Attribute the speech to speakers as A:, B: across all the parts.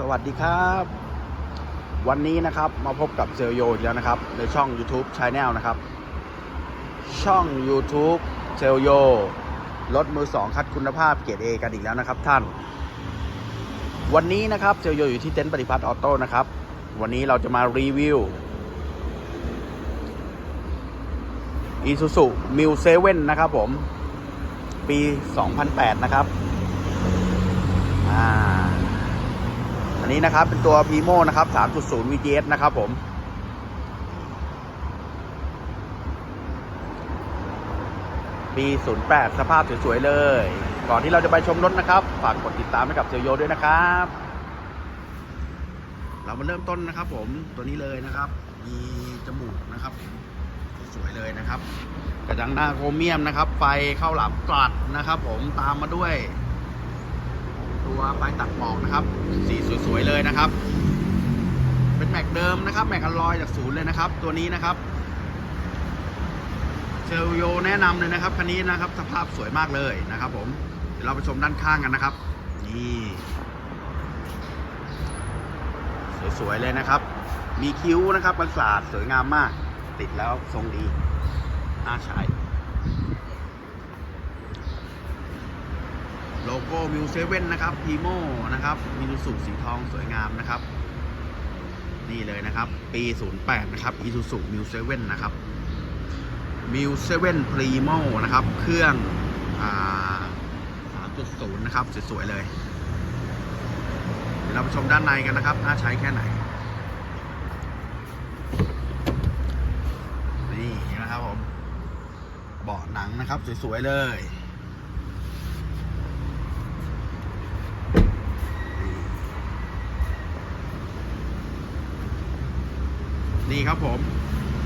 A: สวัสดีครับ วันนี้นะครับมาพบกับเซลโยอีกแล้วนะครับ ในช่อง YouTube c h a n e l นะครับ ช่อง YouTube เซลโยรถมือสองคัดคุณภาพเกรด A กันอีกแล้วนะครับท่าน วันนี้นะครับเซลโยอยู่ที่เต็นท์ปฏิพัฒน์ออโต้นะครับ วันนี้เราจะมารีวิว Isuzu m i l 7นะครับผม ปี 2008 นะครับ อ่า นี้นะครับ เป็นตัว Primo นะครับ 3.0 VGS นะครับผม ปี 08 สภาพสวยๆเลย ก่อนที่เราจะไปชมรถนะครับ ฝากกดติดตามให้กับเซลโยด้วยนะครับ เรามาเริ่มต้นนะครับผม ตัวนี้เลยนะครับ มีจมูกนะครับ สวยเลยนะครับ กระจังหน้าโครเมียมนะครับ ไฟเข้าหลับกลัดนะครับ ผม ตามมาด้วย ตัวไฟตัดหมอกนะครับ สีสวยๆเลยนะครับ เป็นแม็กเดิมนะครับ แม็กอลลอยจากศูนย์เลยนะครับ ตัวนี้นะครับเซลโยแนะนำเลยนะครับคันนี้นะครับ สภาพสวยมากเลยนะครับ ผมเดี๋ยวเราไปชมด้านข้างกันนะครับนี่สวยๆเลยนะครับ มีคิ้วนะครับประสาทสวยงามมาก ติดแล้วทรงดีน่าใช้ โลโก้มิวเซเว่นนะครับพีโมนะครับมินูสุสีทองสวยงามนะครับ นี่เลยนะครับ ปี 08 นะครับอีซูซูมิวเซเว่นนะครับมิวเซเว่นพรีโมนะครับ เครื่องอ่า3.0 นะครับ สวย ๆ เลย เดี๋ยวเราไปชมด้านในกันนะครับ น่าใช้แค่ไหน นี่นะครับผม เบาะหนังนะครับ สวย ๆ เลย นี่ครับผม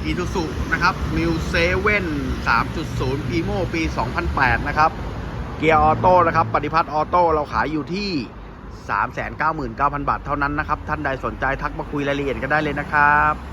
A: อีทูสุนะครับมิวเซเว่น3.0พีโมปี 2008 นะครับ เกียร์ออโต้นะครับ ปฏิพัทธ์ออโต้เราขายอยู่ที่ 399,000 บาทเท่านั้นนะครับ ท่านใดสนใจทักมาคุยรายละเอียดกันได้เลยนะครับ